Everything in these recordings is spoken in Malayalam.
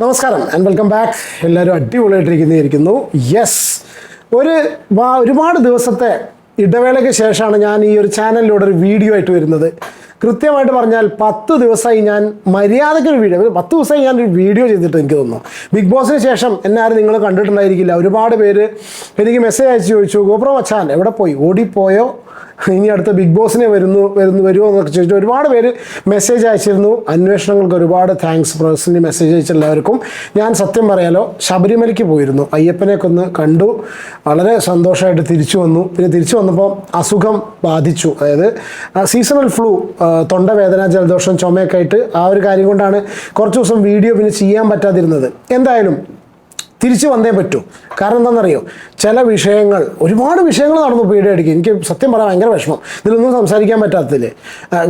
നമസ്കാരം ആൻഡ് വെൽക്കം ബാക്ക് എല്ലാവരും അടിപൊളിയായിട്ടിരിക്കുന്നതായിരിക്കുന്നു. യെസ് ഒരു ഒരുപാട് ദിവസത്തെ ഇടവേളയ്ക്ക് ശേഷമാണ് ഞാൻ ഈ ഒരു ചാനലിലൂടെ ഒരു വീഡിയോ ആയിട്ട് വരുന്നത്. കൃത്യമായിട്ട് പറഞ്ഞാൽ പത്ത് ദിവസമായി ഞാൻ മര്യാദയ്ക്ക് ഒരു വീഡിയോ പത്ത് ദിവസമായി ഞാൻ ഒരു വീഡിയോ ചെയ്തിട്ട് എനിക്ക് തോന്നുന്നു. ബിഗ് ബോസിന് ശേഷം എന്നെ ആരും നിങ്ങൾ കണ്ടിട്ടുണ്ടായിരിക്കില്ല. ഒരുപാട് പേര് എനിക്ക് മെസ്സേജ് അയച്ച് ചോദിച്ചു ഗോപ്രോ മച്ചാൻ എവിടെ പോയി? ഓടിപ്പോയോ ഇനി അടുത്ത ബിഗ് ബോസിനെ വരുന്നു വരുന്നു വരുമോ എന്നൊക്കെ ചോദിച്ചു ഒരുപാട് പേര് മെസ്സേജ് അയച്ചിരുന്നു. അന്വേഷണങ്ങൾക്ക് ഒരുപാട് താങ്ക്സ് പ്രൊഫസറിന്റെ മെസ്സേജ് അയച്ച എല്ലാവർക്കും. ഞാൻ സത്യം പറയാലോ ശബരിമലയ്ക്ക് പോയിരുന്നു. അയ്യപ്പനെ കൊന്ന് കണ്ടു. വളരെ സന്തോഷമായിട്ട് തിരിച്ചു വന്നു. പിന്നെ തിരിച്ചു വന്നപ്പോൾ അസുഖം ബാധിച്ചു. അതായത് സീസണൽ ഫ്ലൂ തൊണ്ടവേദന ജലദോഷം ചുമയൊക്കെ ആയിട്ട് ആ ഒരു കാര്യം കൊണ്ടാണ് കുറച്ച് ദിവസം വീഡിയോ പിന്നെ ചെയ്യാൻ പറ്റാതിരുന്നത്. എന്തായാലും തിരിച്ചു വന്നേ പറ്റൂ. കാരണം എന്താണെന്നറിയോ? ചില വിഷയങ്ങൾ ഒരുപാട് വിഷയങ്ങൾ നടന്നു പീഡിയ അടിക്കും. എനിക്ക് സത്യം പറയാൻ ഭയങ്കര വിഷമം. ഇതിലൊന്നും സംസാരിക്കാൻ പറ്റാത്തതിൽ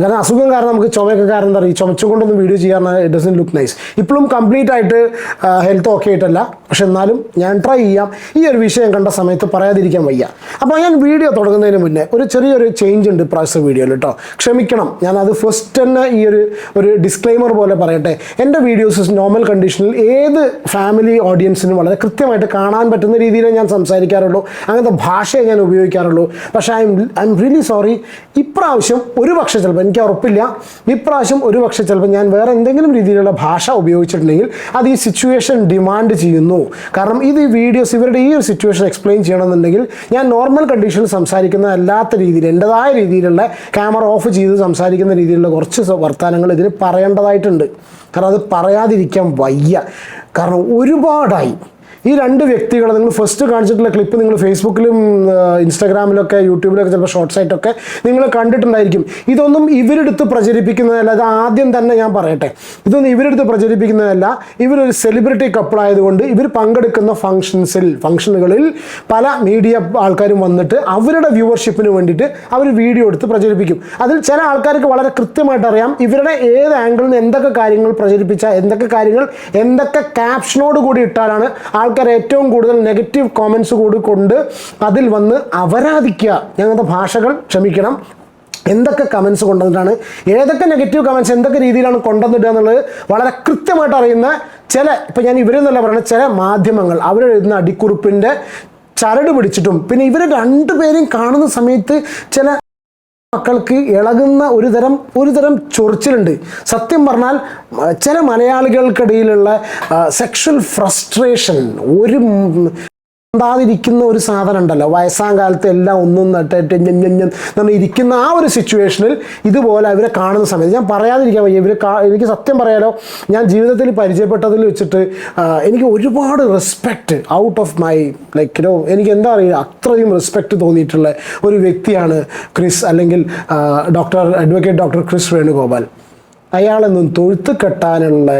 കാരണം അസുഖം കാരണം നമുക്ക് ചുമയൊക്കെ കാരണം എന്താ പറയുക ചുമച്ചുകൊണ്ടൊന്നും വീഡിയോ ചെയ്യാൻ ഇറ്റ് ഡസൻ ലുക്ക് നൈസ് ഇപ്പോഴും കംപ്ലീറ്റ് ആയിട്ട് ഹെൽത്ത് ഓക്കെ ആയിട്ടല്ല. പക്ഷെ എന്നാലും ഞാൻ ട്രൈ ചെയ്യാം. ഈ ഒരു വിഷയം കണ്ട സമയത്ത് പറയാതിരിക്കാൻ വയ്യ. അപ്പോൾ ഞാൻ വീഡിയോ തുടങ്ങുന്നതിന് മുന്നേ ഒരു ചെറിയൊരു ചേഞ്ച് ഉണ്ട് പ്രാവശ്യം വീഡിയോയിൽ കേട്ടോ ക്ഷമിക്കണം. ഞാൻ അത് ഫസ്റ്റ് തന്നെ ഈ ഒരു ഒരു ഡിസ്ക്ലൈമർ പോലെ പറയട്ടെ. എന്റെ വീഡിയോസ് നോർമൽ കണ്ടീഷനിൽ ഏത് ഫാമിലി ഓഡിയൻസിനും വളരെ കൃത്യമായിട്ട് കാണാൻ പറ്റുന്ന രീതിയിലേ ഞാൻ സംസാരിക്കാറുള്ളൂ. അങ്ങനത്തെ ഭാഷയെ ഞാൻ ഉപയോഗിക്കാറുള്ളൂ. പക്ഷേ I am I am really sorry ഇപ്രാവശ്യം ഒരു പക്ഷേ ചിലപ്പോൾ എനിക്ക് ഉറപ്പില്ല. ഇപ്രാവശ്യം ഒരു പക്ഷേ ചിലപ്പോൾ ഞാൻ വേറെ എന്തെങ്കിലും രീതിയിലുള്ള ഭാഷ ഉപയോഗിച്ചിട്ടുണ്ടെങ്കിൽ അത് ഈ സിറ്റുവേഷൻ ഡിമാൻഡ് ചെയ്യുന്നു. കാരണം ഇത് ഈ വീഡിയോസ് ഇവരുടെ ഈ ഒരു സിറ്റുവേഷൻ എക്സ്പ്ലെയിൻ ചെയ്യണമെന്നുണ്ടെങ്കിൽ ഞാൻ നോർമൽ കണ്ടീഷനിൽ സംസാരിക്കുന്ന അല്ലാത്ത രീതിയിൽ എന്റെതായ രീതിയിലുള്ള ക്യാമറ ഓഫ് ചെയ്ത് സംസാരിക്കുന്ന രീതിയിലുള്ള കുറച്ച് വർത്തമാനങ്ങൾ ഇതിന് പറയേണ്ടതായിട്ടുണ്ട്. കാരണം അത് പറയാതിരിക്കാൻ വയ്യ. കാരണം ഒരുപാടായി. ഈ രണ്ട് വ്യക്തികളെ നിങ്ങൾ ഫസ്റ്റ് കാണിച്ചിട്ടുള്ള ക്ലിപ്പ് നിങ്ങൾ ഫേസ്ബുക്കിലും ഇൻസ്റ്റാഗ്രാമിലൊക്കെ യൂട്യൂബിലൊക്കെ ചിലപ്പോൾ ഷോർട്സ് ആയിട്ടൊക്കെ നിങ്ങൾ കണ്ടിട്ടുണ്ടായിരിക്കും. ഇതൊന്നും ഇവരെടുത്ത് പ്രചരിപ്പിക്കുന്നതല്ല. അത് ആദ്യം തന്നെ ഞാൻ പറയട്ടെ. ഇതൊന്നും ഇവരെടുത്ത് പ്രചരിപ്പിക്കുന്നതല്ല. ഇവരൊരു സെലിബ്രിറ്റി കപ്പിൾ ആയതുകൊണ്ട് ഇവർ പങ്കെടുക്കുന്ന ഫംഗ്ഷൻസിൽ ഫംഗ്ഷനുകളിൽ പല മീഡിയ ആൾക്കാരും വന്നിട്ട് അവരുടെ വ്യൂവർഷിപ്പിന് വേണ്ടിയിട്ട് അവർ വീഡിയോ എടുത്ത് പ്രചരിപ്പിക്കും. അതിൽ ചില ആൾക്കാർക്ക് വളരെ കൃത്യമായിട്ട് അറിയാം ഇവരുടെ ഏത് ആംഗിളിൽ നിന്ന് എന്തൊക്കെ കാര്യങ്ങൾ പ്രചരിപ്പിച്ച എന്തൊക്കെ കാര്യങ്ങൾ എന്തൊക്കെ ക്യാപ്ഷനോട് കൂടി ഇട്ടാലാണ് ആൾക്കാർ ഏറ്റവും കൂടുതൽ നെഗറ്റീവ് കോമൻസ് കൂടി കൊണ്ട് അതിൽ വന്ന് അപരാധിക്കുക ഞങ്ങളുടെ ഭാഷകൾ ക്ഷമിക്കണം. എന്തൊക്കെ കമൻസ് കൊണ്ടുവന്നിട്ടാണ് ഏതൊക്കെ നെഗറ്റീവ് കമൻസ് എന്തൊക്കെ രീതിയിലാണ് കൊണ്ടുവന്നിട്ടുക എന്നുള്ളത് വളരെ കൃത്യമായിട്ട് അറിയുന്ന ചില ഇപ്പം ഞാൻ ഇവരെന്നല്ല പറയുന്നത് ചില മാധ്യമങ്ങൾ അവരെഴുതുന്ന അടിക്കുറിപ്പിന്റെ ചരട് പിടിച്ചിട്ടും പിന്നെ ഇവർ രണ്ടുപേരെയും കാണുന്ന സമയത്ത് ചില മക്കൾക്ക് ഇളകുന്ന ഒരു തരം ഒരു തരം ചൊറിച്ചിലുണ്ട്. സത്യം പറഞ്ഞാൽ ചില മലയാളികൾക്കിടയിലുള്ള സെക്ഷൽ ഫ്രസ്ട്രേഷൻ ഒരു ഉം, ഉണ്ടാതിരിക്കുന്ന ഒരു സാധനം ഉണ്ടല്ലോ. വയസ്സാം കാലത്ത് എല്ലാം ഒന്നും നട്ടിട്ട് പറഞ്ഞ് ഇരിക്കുന്ന ആ ഒരു സിറ്റുവേഷനിൽ ഇതുപോലെ അവരെ കാണുന്ന സമയത്ത് ഞാൻ പറയാതിരിക്കാൻ വയ്യ. ഇവർ എനിക്ക് സത്യം പറയാലോ ഞാൻ ജീവിതത്തിൽ പരിചയപ്പെട്ടതിൽ വെച്ചിട്ട് എനിക്ക് ഒരുപാട് respect out of my like no എനിക്ക് എന്താ അറിയില്ല അത്രയും റെസ്പെക്റ്റ് തോന്നിയിട്ടുള്ള ഒരു വ്യക്തിയാണ് ക്രിസ് അല്ലെങ്കിൽ doctor advocate doctor Kris Venugopal. അയാളെന്നും തൊഴുത്ത് കെട്ടാനുള്ള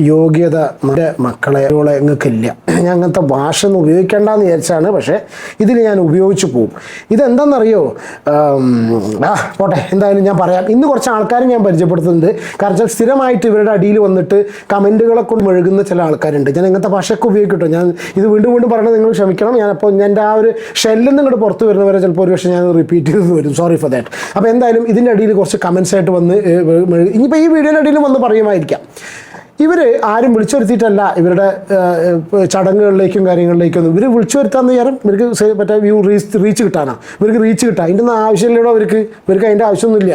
യോഗ്യത നമ്മുടെ മക്കളെ നിങ്ങൾക്കില്ല ഞാൻ അങ്ങനത്തെ ഭാഷ ഒന്നും ഉപയോഗിക്കേണ്ടെന്ന് വിചാരിച്ചാണ് പക്ഷേ ഇതിൽ ഞാൻ ഉപയോഗിച്ചു പോകും ഇതെന്താണെന്നറിയോ ആം, പോട്ടെ എന്തായാലും ഞാൻ പറയാം. ഇന്ന് കുറച്ച് ആൾക്കാരെ ഞാൻ പരിചയപ്പെടുത്തുന്നുണ്ട്. കാരണം സ്ഥിരമായിട്ട് ഇവരുടെ അടിയിൽ വന്നിട്ട് കമന്റുകളെ കൊണ്ട് മെഴുകുന്ന ചില ആൾക്കാരുണ്ട്. ഞാൻ ഇങ്ങനത്തെ ഭാഷയൊക്കെ ഉപയോഗിക്കട്ടോ ഞാൻ ഇത് വീണ്ടും വീണ്ടും പറഞ്ഞത് നിങ്ങൾ ക്ഷമിക്കണം. ഞാൻ അപ്പോൾ എന്റെ ആ ഒരു ഷെല്ലിൽ നിന്ന് ഇങ്ങോട്ട് പുറത്ത് വരുന്നവരെ ചിലപ്പോൾ ഒരു പക്ഷേ ഞാൻ റിപ്പീറ്റ് ചെയ്ത് വരും. സോറി ഫോർ ദാറ്റ് അപ്പോൾ എന്തായാലും ഇതിന്റെ അടിയിൽ കുറച്ച് കമൻസ് ആയിട്ട് വന്ന് ഇനിയിപ്പോൾ ഈ വീഡിയോയുടെ അടിയിൽ വന്ന് പറയുമായിരിക്കാം. ഇവർ ആരും വിളിച്ചു വരുത്തിയിട്ടല്ല ഇവരുടെ ചടങ്ങുകളിലേക്കും കാര്യങ്ങളിലേക്കും ഒന്നും ഇവർ വിളിച്ചു വരുത്താന്ന് വിചാരം ഇവർക്ക് മറ്റേ വ്യൂ റീച്ച് റീച്ച് കിട്ടാനാ. ഇവർക്ക് റീച്ച് കിട്ടാൻ അതിന്റെ ഒന്നും ആവശ്യമില്ലല്ലോ അവർക്ക് ഇവർക്ക് അതിന്റെ ആവശ്യമൊന്നുമില്ല.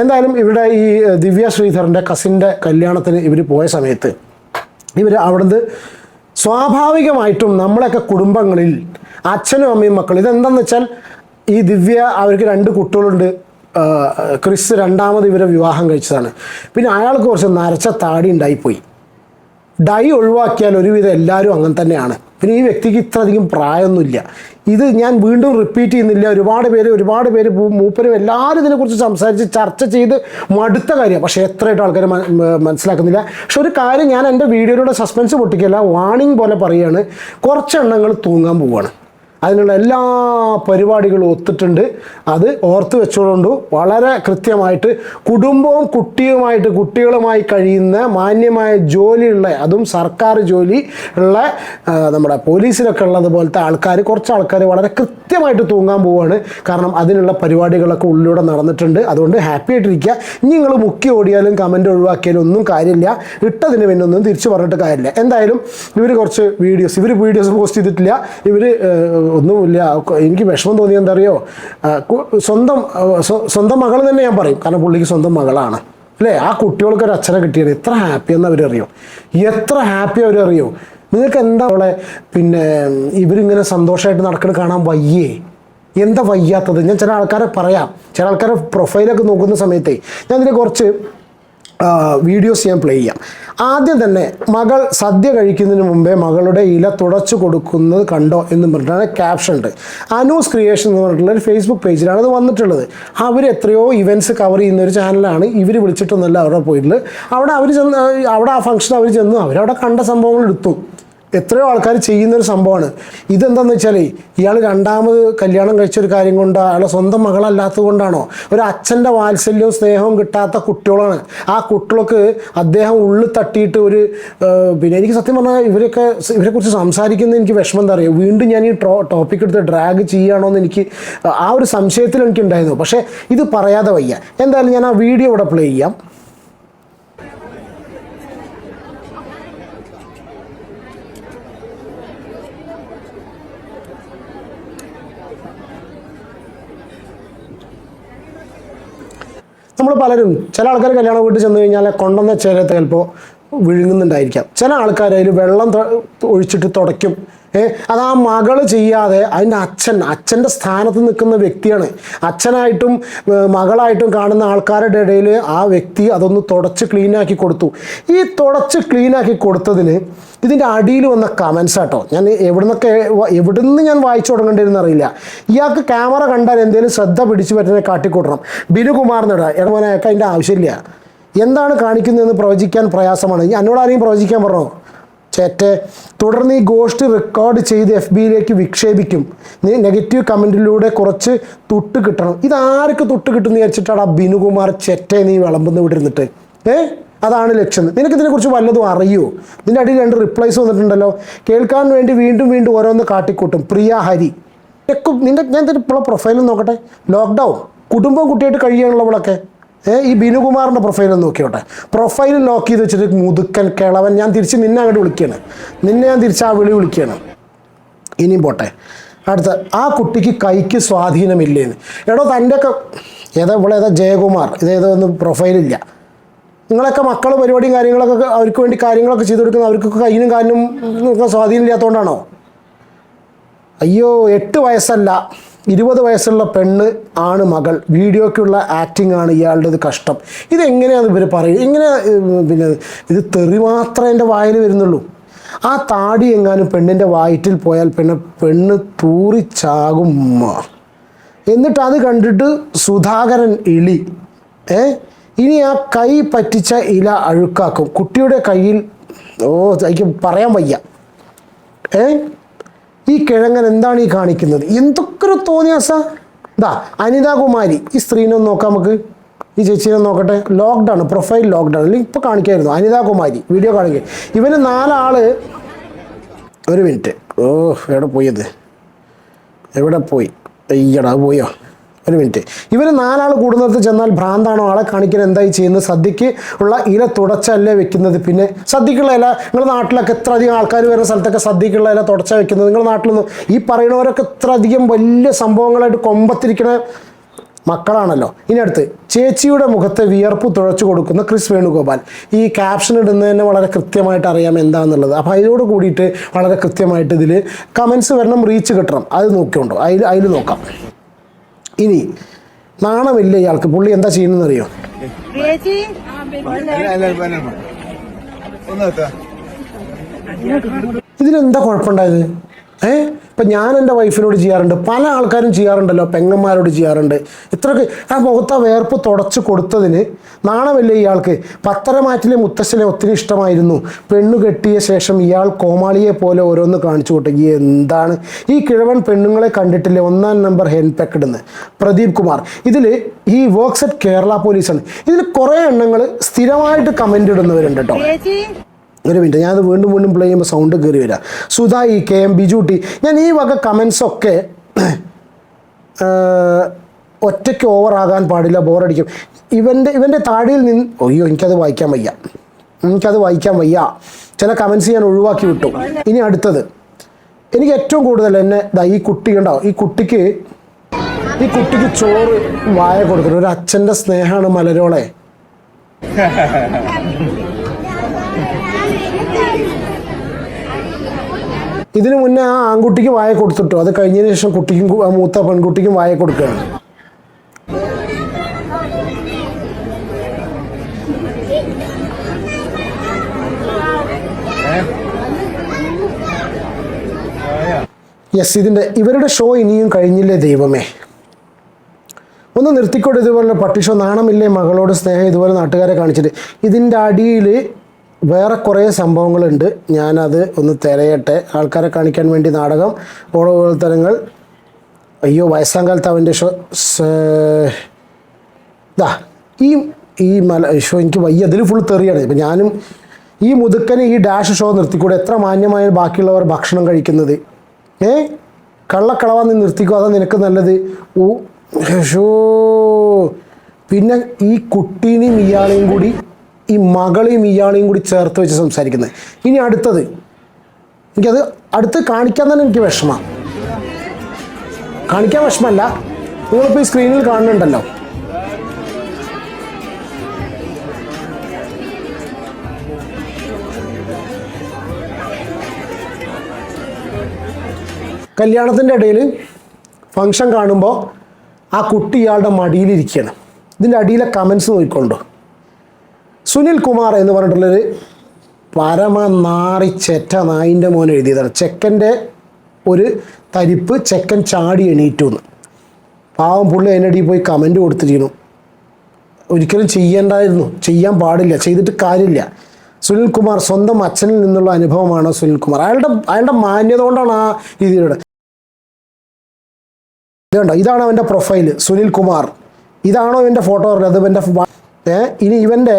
എന്തായാലും ഇവിടെ ഈ ദിവ്യ ശ്രീധറിന്റെ കസിന്റെ കല്യാണത്തിന് ഇവർ പോയ സമയത്ത് ഇവർ അവിടുന്ന് സ്വാഭാവികമായിട്ടും നമ്മളൊക്കെ കുടുംബങ്ങളിൽ അച്ഛനും അമ്മയും മക്കളും ഇതെന്താണെന്ന് വെച്ചാൽ ഈ ദിവ്യ അവർക്ക് രണ്ട് കുട്ടികളുണ്ട്. ക്രിസ് രണ്ടാമത് ഇവരെ വിവാഹം കഴിച്ചതാണ്. പിന്നെ അയാൾക്ക് കുറച്ച് നരച്ച താടി ഉണ്ടായിപ്പോയി. ഡൈ ഒഴിവാക്കിയാൽ ഒരുവിധം എല്ലാവരും അങ്ങനെ തന്നെയാണ്. പിന്നെ ഈ വ്യക്തിക്ക് ഇത്രയധികം പ്രായമൊന്നുമില്ല. ഇത് ഞാൻ വീണ്ടും റിപ്പീറ്റ് ചെയ്യുന്നില്ല. ഒരുപാട് പേര് ഒരുപാട് പേര് മൂപ്പരും എല്ലാവരും ഇതിനെക്കുറിച്ച് സംസാരിച്ച് ചർച്ച ചെയ്ത് മടുത്ത കാര്യമാണ്. പക്ഷേ എത്രയായിട്ട് ആൾക്കാർ മനസ്സിലാക്കുന്നില്ല. പക്ഷെ ഒരു കാര്യം ഞാൻ എന്റെ വീഡിയോയിലൂടെ സസ്പെൻസ് പൊട്ടിക്കല്ല വാണിംഗ് പോലെ പറയുകയാണ് കുറച്ച് എണ്ണങ്ങൾ തൂങ്ങാൻ പോവുകയാണ് അതിനുള്ള എല്ലാ പരിപാടികളും ഒത്തിട്ടുണ്ട്. അത് ഓർത്ത് വെച്ചുകൊണ്ട് വളരെ കൃത്യമായിട്ട് കുടുംബവും കുട്ടിയുമായിട്ട് കുട്ടികളുമായി കഴിയുന്ന മാന്യമായ ജോലിയുള്ള അതും സർക്കാർ ജോലി ഉള്ള നമ്മുടെ പോലീസിലൊക്കെ ഉള്ളതുപോലത്തെ ആൾക്കാർ കുറച്ച് ആൾക്കാർ വളരെ കൃത്യമായിട്ട് തൂങ്ങാൻ പോവുകയാണ് കാരണം അതിനുള്ള പരിപാടികളൊക്കെ ഉള്ളിലൂടെ നടന്നിട്ടുണ്ട്. അതുകൊണ്ട് ഹാപ്പി ആയിട്ടിരിക്കുക. ഇനി നിങ്ങൾ മുക്കി ഓടിയാലും കമന്റ് ഒഴിവാക്കിയാലും ഒന്നും കാര്യമില്ല. ഇട്ടതിന് പിന്നെ ഒന്നും തിരിച്ചു പറഞ്ഞിട്ട് കാര്യമില്ല. എന്തായാലും ഇവർ കുറച്ച് വീഡിയോസ് ഇവർ വീഡിയോസ് പോസ്റ്റ് ചെയ്തിട്ടില്ല. ഇവർ ഒന്നുമില്ല. എനിക്ക് വിഷമം തോന്നി എന്താ അറിയോ സ്വന്തം സ്വന്തം മകൾ തന്നെ ഞാൻ പറയും. കാരണം പുള്ളിക്ക് സ്വന്തം മകളാണ്. അല്ലേ? ആ കുട്ടികൾക്ക് ഒരു അച്ഛനെ കിട്ടിയത് എത്ര ഹാപ്പി എന്ന് അവരറിയോ. എത്ര ഹാപ്പി അവരറിയോ. നിങ്ങൾക്ക് എന്താ അവളെ പിന്നെ ഇവരിങ്ങനെ സന്തോഷമായിട്ട് നടക്കുന്നത് കാണാൻ വയ്യേ. എന്താ വയ്യാത്തത്? ഞാൻ ചില ആൾക്കാരെ പറയാം. ചില ആൾക്കാരെ പ്രൊഫൈലൊക്കെ നോക്കുന്ന സമയത്തേ ഞാൻ ഇതിനെ കുറച്ച് വീഡിയോസ് ഞാൻ പ്ലേ ചെയ്യാം. ആദ്യം തന്നെ മകൾ സദ്യ കഴിക്കുന്നതിന് മുമ്പേ മകളുടെ ഇല തുടച്ചു കൊടുക്കുന്നത് കണ്ടോ എന്ന് പറഞ്ഞിട്ടാണ് ക്യാപ്ഷൻ ഉണ്ട് അനൂസ് ക്രിയേഷൻ എന്ന് പറഞ്ഞിട്ടുള്ള ഒരു ഫേസ്ബുക്ക് പേജിലാണ് അത് വന്നിട്ടുള്ളത്. അവർ എത്രയോ ഇവന്റ്സ് കവർ ചെയ്യുന്ന ഒരു ചാനലാണ് ഇവർ വിളിച്ചിട്ടൊന്നുമല്ല അവിടെ പോയിട്ടുള്ളത് അവിടെ അവർ ചെന്ന് അവിടെ ആ ഫംഗ്ഷൻ അവർ ചെന്നു. അവരവിടെ കണ്ട സംഭവങ്ങൾ എടുത്തു. എത്രയോ ആൾക്കാർ ചെയ്യുന്ന ഒരു സംഭവമാണ്. ഇതെന്താന്ന് വെച്ചാൽ ഇയാൾ രണ്ടാമത് കല്യാണം കഴിച്ച ഒരു കാര്യം കൊണ്ട് അയാളെ സ്വന്തം മകളല്ലാത്തത് കൊണ്ടാണോ? ഒരു അച്ഛന്റെ വാത്സല്യവും സ്നേഹവും കിട്ടാത്ത കുട്ടികളാണ്. ആ കുട്ടികൾക്ക് അദ്ദേഹം ഉള്ളിൽ തട്ടിയിട്ട് ഒരു പിന്നെ എനിക്ക് സത്യം പറഞ്ഞാൽ ഇവരൊക്കെ ഇവരെക്കുറിച്ച് സംസാരിക്കുന്നത് എനിക്ക് വിഷമം എന്താ അറിയുക വീണ്ടും ഞാൻ ഈ ട്രോ ടോപ്പിക് എടുത്ത് ഡ്രാഗ് ചെയ്യുകയാണോ എന്ന് എനിക്ക് ആ ഒരു സംശയത്തിൽ എനിക്ക് ഉണ്ടായിരുന്നു പക്ഷേ ഇത് പറയാതെ വയ്യ. എന്തായാലും ഞാൻ ആ വീഡിയോ ഇവിടെ പ്ലേ ചെയ്യാം. നമ്മൾ പലരും ചില ആൾക്കാർ കല്യാണ വീട്ടിൽ ചെന്ന് കഴിഞ്ഞാൽ കൊണ്ടുവന്ന ചേരത്തെ ചിലപ്പോൾ വിഴുങ്ങുന്നുണ്ടായിരിക്കാം. ചില ആൾക്കാർ അതിൽ വെള്ളം ഒഴിച്ചിട്ട് തുടയ്ക്കും. ഏ അത് ആ മകൾ ചെയ്യാതെ അതിന്റെ അച്ഛൻ അച്ഛന്റെ സ്ഥാനത്ത് നിൽക്കുന്ന വ്യക്തിയാണ്. അച്ഛനായിട്ടും മകളായിട്ടും കാണുന്ന ആൾക്കാരുടെ ഇടയിൽ ആ വ്യക്തി അതൊന്ന് തുടച്ച് ക്ലീനാക്കി കൊടുത്തു. ഈ തുടച്ച് ക്ലീനാക്കി കൊടുത്തതിന് ഇതിന്റെ അടിയിൽ വന്ന കമൻസ് ആട്ടോ. ഞാൻ എവിടുന്നൊക്കെ എവിടുന്ന് ഞാൻ വായിച്ചു തുടങ്ങേണ്ടിരുന്ന അറിയില്ല. ഇയാൾക്ക് ക്യാമറ കണ്ടാൽ എന്തെങ്കിലും ശ്രദ്ധ പിടിച്ചു പറ്റുന്ന കാട്ടിക്കൂട്ടണം. ബിനുകുമാറിനിട ഇടമോനൊക്കെ അതിന്റെ ആവശ്യമില്ല. എന്താണ് കാണിക്കുന്നതെന്ന് പ്രവചിക്കാൻ പ്രയാസമാണ്. എന്നോട് ആരെയും പ്രവചിക്കാൻ പറഞ്ഞോ? ചേറ്റെ. തുടർന്ന് ഈ ഗോസ്റ്റ് റെക്കോർഡ് ചെയ്ത് എഫ് ബിയിലേക്ക് വിക്ഷേപിക്കും. നീ നെഗറ്റീവ് കമന്റിലൂടെ കുറച്ച് തൊട്ട് കിട്ടണം. ഇതാർക്ക് തൊട്ട് കിട്ടുമെന്ന് വിചാരിച്ചിട്ടാണ് ആ ബിനുകുമാർ ചെറ്റെ നീ വിളമ്പുന്ന ഇവിടെ ഇരുന്നിട്ട്? ഏ? അതാണ് ലക്ഷ്യം. നിനക്ക് ഇതിനെക്കുറിച്ച് വല്ലതും അറിയോ? ഇതിന്റെ അടിയിൽ രണ്ട് റിപ്ലൈസ് വന്നിട്ടുണ്ടല്ലോ. കേൾക്കാൻ വേണ്ടി വീണ്ടും വീണ്ടും ഓരോന്ന് കാട്ടിക്കൂട്ടും. പ്രിയ ഹരി. നിന്റെ ഞാൻ ഇപ്പോൾ പ്രൊഫൈലും നോക്കട്ടെ. ലോക്ക്ഡൗൺ കുടുംബം കുട്ടിയായിട്ട് കഴിയാനുള്ളവളൊക്കെ. ഈ ബിനുകുമാറിന്റെ പ്രൊഫൈൽ ഒന്ന് നോക്കിയോട്ടെ പ്രൊഫൈൽ ലോക്ക് ചെയ്ത് വെച്ചിട്ട് മുതുക്കൻ കിളവൻ ഞാൻ തിരിച്ച് നിന്നെ അങ്ങോട്ട് വിളിക്കുകയാണ് നിന്നെ ഞാൻ തിരിച്ച് ആ വിളി വിളിക്കുകയാണ് ഇനിയും പോട്ടെ. അടുത്ത ആ കുട്ടിക്ക് കൈക്ക് സ്വാധീനമില്ലേന്ന്. എടോ തന്റെയൊക്കെ ഏതാ ഇവിടെ ഏതാ ജയകുമാർ ഇതേതോ ഒന്നും പ്രൊഫൈലില്ല നിങ്ങളൊക്കെ മക്കൾ പരിപാടിയും കാര്യങ്ങളൊക്കെ അവർക്ക് വേണ്ടി കാര്യങ്ങളൊക്കെ ചെയ്തു കൊടുക്കുന്ന അവർക്കൊക്കെ കയ്യിനും കാലിനും ഒക്കെ സ്വാധീനം ഇല്ലാത്തതുകൊണ്ടാണോ അയ്യോ എട്ട് വയസ്സല്ല. ഇരുപത് വയസ്സുള്ള പെണ്ണ് ആണ് മകൾ. വീഡിയോക്കുള്ള ആക്ടിംഗ് ആണ് ഇയാളുടേത് കഷ്ടം. ഇതെങ്ങനെയാണ് ഇവർ പറയുക? ഇങ്ങനെ പിന്നെ ഇത് തെറി മാത്രമേ എന്റെ വായിൽ വരുന്നുള്ളൂ. ആ താടി എങ്ങാനും പെണ്ണിന്റെ വയറ്റിൽ പോയാൽ പിന്നെ പെണ്ണ് തൂറിച്ചാകും. എന്നിട്ട് അത് കണ്ടിട്ട് സുധാകരൻ ഇളി. ഏ? ഇനി ആ കൈ പറ്റിച്ച ഇല അഴുക്കാക്കും. കുട്ടിയുടെ കയ്യിൽ ഓ എനിക്ക് പറയാൻ വയ്യ. ഏ? ഈ കിഴങ്ങൻ എന്താണ് ഈ കാണിക്കുന്നത്? എന്തൊക്കെ ഒരു തോന്നിയാസ? ഇതാ അനിതാകുമാരി ഈ സ്ത്രീനെ ഒന്ന് നോക്കാം നമുക്ക്. ഈ ചേച്ചീനെ നോക്കട്ടെ. ലോക്ക്ഡൗൺ പ്രൊഫൈൽ ലോക്ക്ഡൗൺ അല്ലെങ്കിൽ ഇപ്പോൾ കാണിക്കായിരുന്നു. അനിതാകുമാരി വീഡിയോ കാണിക്കുക ഇവന് നാലാൾ. ഒരു മിനിറ്റ് ഓ എവിടെ പോയത് എവിടെ പോയി? അയ്യടാ പോയോ? ഒരു മിനിറ്റ്. ഇവർ നാലാൾ കൂടുന്നിടത്ത് ചെന്നാൽ ഭ്രാന്താണോ? ആളെ കാണിക്കാൻ എന്തായി ചെയ്യുന്നത്? സദ്യക്ക് ഉള്ള ഇല തുടച്ചല്ലേ വെക്കുന്നത്? പിന്നെ സദ്യക്കുള്ള ഇല നിങ്ങളുടെ നാട്ടിലൊക്കെ എത്ര അധികം ആൾക്കാർ വരുന്ന സ്ഥലത്തൊക്കെ സദ്യക്കുള്ള ഇല തുടച്ച വെക്കുന്നത്. നിങ്ങളുടെ നാട്ടിലൊന്നും ഈ പറയുന്നവരൊക്കെ ഇത്ര അധികം വലിയ സംഭവങ്ങളായിട്ട് കൊമ്പത്തിരിക്കണ മക്കളാണല്ലോ. ഇനി അടുത്ത് ചേച്ചിയുടെ മുഖത്തെ വിയർപ്പ് തുഴച്ചു കൊടുക്കുന്ന ക്രിസ് വേണുഗോപാൽ. ഈ ക്യാപ്ഷൻ ഇടുന്നതിന് വളരെ കൃത്യമായിട്ട് അറിയാം എന്താണെന്നുള്ളത് അപ്പോൾ അതിനോട് കൂടിയിട്ട് വളരെ കൃത്യമായിട്ട് ഇതിൽ കമൻസ് വരണം റീച്ച് കിട്ടണം. അത് നോക്കിയോണ്ടോ അതിൽ അതിൽ നോക്കാം. ഇനി നാണമില്ല ഇയാൾക്ക്. പുള്ളി എന്താ ചെയ്യുന്നതെന്ന് അറിയോ ഇതിനെന്താ ഇതിലെന്താ കുഴപ്പമുണ്ടായത്? ഏ? ഇപ്പം ഞാൻ എന്റെ വൈഫിനോട് ചെയ്യാറുണ്ട്. പല ആൾക്കാരും ചെയ്യാറുണ്ടല്ലോ. പെങ്ങന്മാരോട് ചെയ്യാറുണ്ട്. ഇത്രയൊക്കെ ആ മുഖത്ത് ആ വേർപ്പ് തുടച്ച് കൊടുത്തതിന് നാണമല്ലേ ഇയാൾക്ക്. പത്തരമാറ്റിലെ മുത്തശ്ശനെ ഒത്തിരി ഇഷ്ടമായിരുന്നു. പെണ്ണു കെട്ടിയ ശേഷം ഇയാൾ കോമാളിയെ പോലെ ഓരോന്ന് കാണിച്ചു കൂട്ടും എന്താണ്? ഈ കിഴവൻ പെണ്ണുങ്ങളെ കണ്ടിട്ടില്ലേ? ഒന്നാം നമ്പർ ഹെൻപെക്കഡെന്ന് പ്രദീപ് കുമാർ. ഇതിൽ ഈ വർക്ക്സ് അറ്റ് കേരള പോലീസാണ് ഇതിൽ കുറേ എണ്ണങ്ങൾ സ്ഥിരമായിട്ട് കമന്റ് ഇടുന്നവരുണ്ട് കേട്ടോ. ഒരു മിനിറ്റ് ഞാനത് വീണ്ടും വീണ്ടും പ്ലേ ചെയ്യുമ്പോൾ സൗണ്ട് കയറി വരാം. Sudha E K M Bijutti ഞാൻ ഈ വക കമൻസൊക്കെ ഒറ്റയ്ക്ക് ഓവറാകാൻ പാടില്ല ബോറടിക്കും ഇവന്റെ ഇവന്റെ താടിയിൽ നിന്ന് അയ്യോ എനിക്കത് വായിക്കാൻ വയ്യ. എനിക്കത് വായിക്കാൻ വയ്യ. ചില കമൻസ് ഞാൻ ഒഴിവാക്കി വിട്ടു. ഇനി അടുത്തത്. എനിക്ക് ഏറ്റവും കൂടുതൽ എന്നെ ദാ ഈ കുട്ടി ഉണ്ടാവും ഈ കുട്ടിക്ക് ഈ കുട്ടിക്ക് ചോറ് വായ കൊടുക്കണം. ഒരു അച്ഛന്റെ സ്നേഹമാണ് മലരോളെ. ഇതിനു മുന്നേ ആ ആൺകുട്ടിക്ക് വായ കൊടുത്തിട്ടു? അത് കഴിഞ്ഞതിന് ശേഷം കുട്ടിക്കും മൂത്ത പെൺകുട്ടിക്കും വായ കൊടുക്കുകയാണ്. യെസ് ഇതിന്റെ ഇവരുടെ ഷോ ഇനിയും കഴിഞ്ഞില്ലേ ദൈവമേ? ഒന്ന് നിർത്തിക്കോട്ടെ ഇതുപോലെ പട്ടിഷോ നാണമില്ലേ മകളോട് സ്നേഹം ഇതുപോലെ നാട്ടുകാരെ കാണിച്ചിട്ട്. ഇതിന്റെ അടിയിൽ വേറെ കുറേ സംഭവങ്ങളുണ്ട്. ഞാനത് ഒന്ന് തിരയട്ടെ. ആൾക്കാരെ കാണിക്കാൻ വേണ്ടി നാടകം ഓളോത്തരങ്ങൾ അയ്യോ വയസ്സാം കാലത്ത് അവന്റെ ഷോ ഇതാ ഈ ഈ മല ഷോ എനിക്ക് വയ്യ. അതിൽ ഫുൾ തെറിയാണ്. ഇപ്പം ഞാനും ഈ മുതുക്കന് ഈ ഡാഷ് ഷോ നിർത്തിക്കൂടെ? എത്ര മാന്യമായ ബാക്കിയുള്ളവർ ഭക്ഷണം കഴിക്കുന്നത്? ഏ? കള്ളക്കളവാൻ നീ നിർത്തിക്കോ? അതാ നിനക്ക് നല്ലത്. ഓ ഷോ പിന്നെ ഈ കുട്ടീനെയും ഇയാളെയും കൂടി ഈ മകളെയും ഇയാളെയും കൂടി ചേർത്ത് വെച്ച് സംസാരിക്കുന്നത്. ഇനി അടുത്തത്. എനിക്കത് അടുത്ത് കാണിക്കാൻ തന്നെ എനിക്ക് വിഷമമാണ് കാണിക്കാൻ വിഷമല്ല. നിങ്ങളിപ്പോൾ ഈ സ്ക്രീനിൽ കാണുന്നുണ്ടല്ലോ. കല്യാണത്തിന്റെ ഇടയിൽ ഫങ്ഷൻ കാണുമ്പോൾ ആ കുട്ടി ഇയാളുടെ മടിയിലിരിക്കുകയാണ്. ഇതിന്റെ അടിയിലെ കമൻസ് നോക്കിക്കൊണ്ടു. സുനിൽ കുമാർ എന്ന് പറഞ്ഞിട്ടുള്ളൊരു പരമ നാറി ചെറ്റ നായിന്റെ മോൻ എഴുതിയതാണ്. ചെക്കന്റെ ഒരു തരിപ്പ് ചെക്കൻ ചാടി എണീറ്റു എന്ന്. പാവം പുള്ളി അതിനടി പോയി കമന്റ് കൊടുത്തിരിക്കുന്നു ഒരിക്കലും ചെയ്യേണ്ടായിരുന്നു. ചെയ്യാൻ പാടില്ല. ചെയ്തിട്ട് കാര്യമില്ല. സുനിൽ കുമാർ സ്വന്തം അച്ഛനിൽ നിന്നുള്ള അനുഭവമാണ് സുനിൽ കുമാർ? അയാളുടെ അയാളുടെ മാന്യത കൊണ്ടാണ് ആ രീതിയിലൂടെ ഇതുണ്ടോ? ഇതാണ് അവന്റെ പ്രൊഫൈൽ സുനിൽ കുമാർ. ഇതാണോ ഇവന്റെ ഫോട്ടോ? അത് എന്റെ ഇനി ഇവന്റെ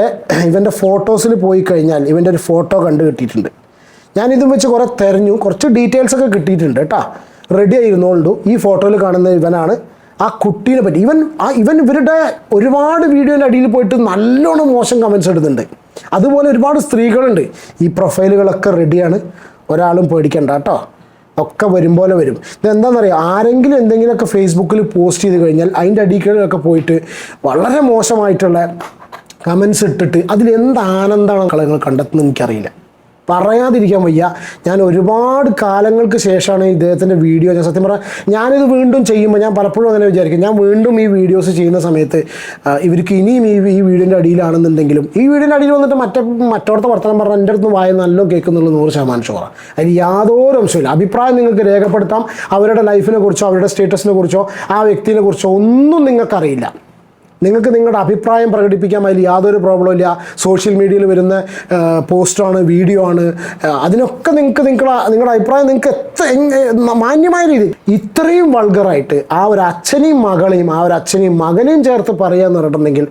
ഇവന്റെ ഫോട്ടോസിൽ പോയി കഴിഞ്ഞാൽ ഇവന്റെ ഒരു ഫോട്ടോ കണ്ടു കിട്ടിയിട്ടുണ്ട്. ഞാൻ ഇതും വെച്ച് കുറേ തെരഞ്ഞു കുറച്ച് ഡീറ്റെയിൽസ് ഒക്കെ കിട്ടിയിട്ടുണ്ട് കേട്ടോ. റെഡി ആയിരുന്നോണ്ടു ഈ ഫോട്ടോയിൽ കാണുന്ന ഇവനാണ്. ആ കുട്ടീനെ പറ്റി ഇവൻ ആ ഇവൻ ഇവരുടെ ഒരുപാട് വീഡിയോന്റെ അടിയിൽ പോയിട്ട് നല്ലോണം മോശം കമൻസ് ഇടുന്നുണ്ട്. അതുപോലെ ഒരുപാട് സ്ത്രീകളുണ്ട്. ഈ പ്രൊഫൈലുകളൊക്കെ റെഡിയാണ് ഒരാളും പേടിക്കണ്ട കേട്ടോ. ഒക്കെ വരും പോലെ വരും. ഇതെന്താണെന്നറിയാം ആരെങ്കിലും എന്തെങ്കിലുമൊക്കെ ഫേസ്ബുക്കിൽ പോസ്റ്റ് ചെയ്ത് കഴിഞ്ഞാൽ അതിന്റെ അടിക്കലൊക്കെ പോയിട്ട് വളരെ മോശമായിട്ടുള്ള കമൻസ് ഇട്ടിട്ട് അതിൽ എന്ത് ആനന്ദമാണ് കളങ്ങൾ കണ്ടെത്തുന്നത് എനിക്കറിയില്ല. പറയാതിരിക്കാൻ വയ്യ. ഞാൻ ഒരുപാട് കാലങ്ങൾക്ക് ശേഷമാണ് ഇദ്ദേഹത്തിന്റെ വീഡിയോ ഞാൻ സത്യം പറഞ്ഞാൽ ഞാനിത് വീണ്ടും ചെയ്യുമ്പോൾ ഞാൻ പലപ്പോഴും അങ്ങനെ വിചാരിക്കും. ഞാൻ വീണ്ടും ഈ വീഡിയോസ് ചെയ്യുന്ന സമയത്ത് ഇവർക്ക് ഇനിയും ഈ ഈ വീടിന്റെ അടിയിലാണെന്നുണ്ടെങ്കിലും ഈ വീടിന്റെ അടിയിൽ വന്നിട്ട് മറ്റേ മറ്റോടത്തെ വർത്തമാനം പറഞ്ഞാൽ എന്റെ അടുത്ത് വായ നല്ലോ കേൾക്കുന്നുള്ളൂ നൂറ് ശതമാനം ഷുവറാണ് അതിൽ യാതൊരു അംശമില്ല അഭിപ്രായം നിങ്ങൾക്ക് രേഖപ്പെടുത്താം. അവരുടെ ലൈഫിനെ കുറിച്ചോ അവരുടെ സ്റ്റേറ്റസിനെ കുറിച്ചോ ആ വ്യക്തിനെ കുറിച്ചോ ഒന്നും നിങ്ങൾക്കറിയില്ല. നിങ്ങൾക്ക് നിങ്ങളുടെ അഭിപ്രായം പ്രകടിപ്പിക്കാൻ അതിൽ യാതൊരു പ്രോബ്ലം ഇല്ല. സോഷ്യൽ മീഡിയയിൽ വരുന്ന പോസ്റ്റാണ് വീഡിയോ ആണ്. അതിനൊക്കെ നിങ്ങൾക്ക് നിങ്ങളുടെ നിങ്ങളുടെ അഭിപ്രായം നിങ്ങൾക്ക് എത്ര മാന്യമായ രീതി. ഇത്രയും വൾഗറായിട്ട് ആ ഒരു അച്ഛനെയും മകളെയും ആ ഒരു അച്ഛനെയും മകനെയും ചേർത്ത് പറയുക എന്ന് പറഞ്ഞിട്ടുണ്ടെങ്കിൽ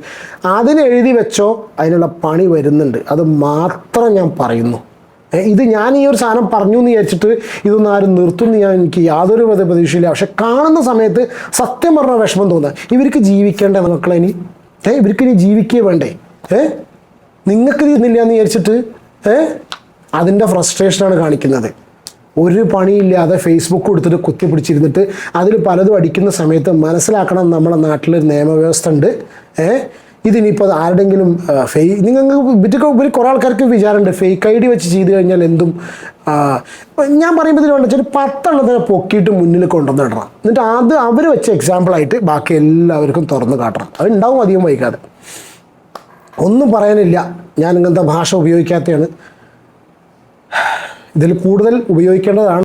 അതിനെഴുതി വെച്ചോ അതിനുള്ള പണി വരുന്നുണ്ട്. അത് മാത്രം ഞാൻ പറയുന്നു. ഇത് ഞാൻ ഈ ഒരു സാധനം പറഞ്ഞു എന്ന് വിചാരിച്ചിട്ട് ഇതൊന്നും ആരും നിർത്തുമെന്ന് ഞാൻ എനിക്ക് യാതൊരു വിധ പ്രതീക്ഷയില്ല. പക്ഷെ കാണുന്ന സമയത്ത് സത്യം പറഞ്ഞ വിഷമം തോന്നുക ഇവർക്ക് ജീവിക്കേണ്ടേ മക്കളെ ഇനി ഏ ഇവർക്ക് ഇനി ജീവിക്കേ വേണ്ടേ? ഏ? നിങ്ങൾക്ക് തീർന്നില്ല എന്ന് വിചാരിച്ചിട്ട് ഏ? അതിന്റെ ഫ്രസ്ട്രേഷനാണ് കാണിക്കുന്നത്. ഒരു പണിയില്ലാതെ ഫേസ്ബുക്ക് കൊടുത്തിട്ട് കുത്തി പിടിച്ചിരുന്നിട്ട് അതിൽ പലതും അടിക്കുന്ന സമയത്ത് മനസ്സിലാക്കണം നമ്മുടെ നാട്ടിലൊരു നിയമവ്യവസ്ഥ ഉണ്ട്. ഏ? ഇതിനിപ്പോൾ ആരുടെങ്കിലും ഫേ നിങ്ങൾക്ക് ഇവർക്ക് ഇവർ കുറേ ആൾക്കാർക്ക് വിചാരമുണ്ട് ഫേക്ക് ഐ ഡി വെച്ച് ചെയ്ത് കഴിഞ്ഞാൽ എന്തും ഞാൻ പറയുമ്പോൾ ഇതിലുണ്ട് വെച്ചാൽ പത്തെണ്ണത്തിനെ പൊക്കിയിട്ട് മുന്നിൽ കൊണ്ടുവന്നിടണം എന്നിട്ട് അത് അവർ വെച്ച എക്സാമ്പിളായിട്ട് ബാക്കി എല്ലാവർക്കും തുറന്ന് കാട്ടണം. അത് ഉണ്ടാവും അധികം വൈകാതെ. ഒന്നും പറയാനില്ല ഞാൻ ഇങ്ങനത്തെ ഭാഷ ഉപയോഗിക്കാത്തതാണ് ഇതിൽ കൂടുതൽ ഉപയോഗിക്കേണ്ടതാണ്.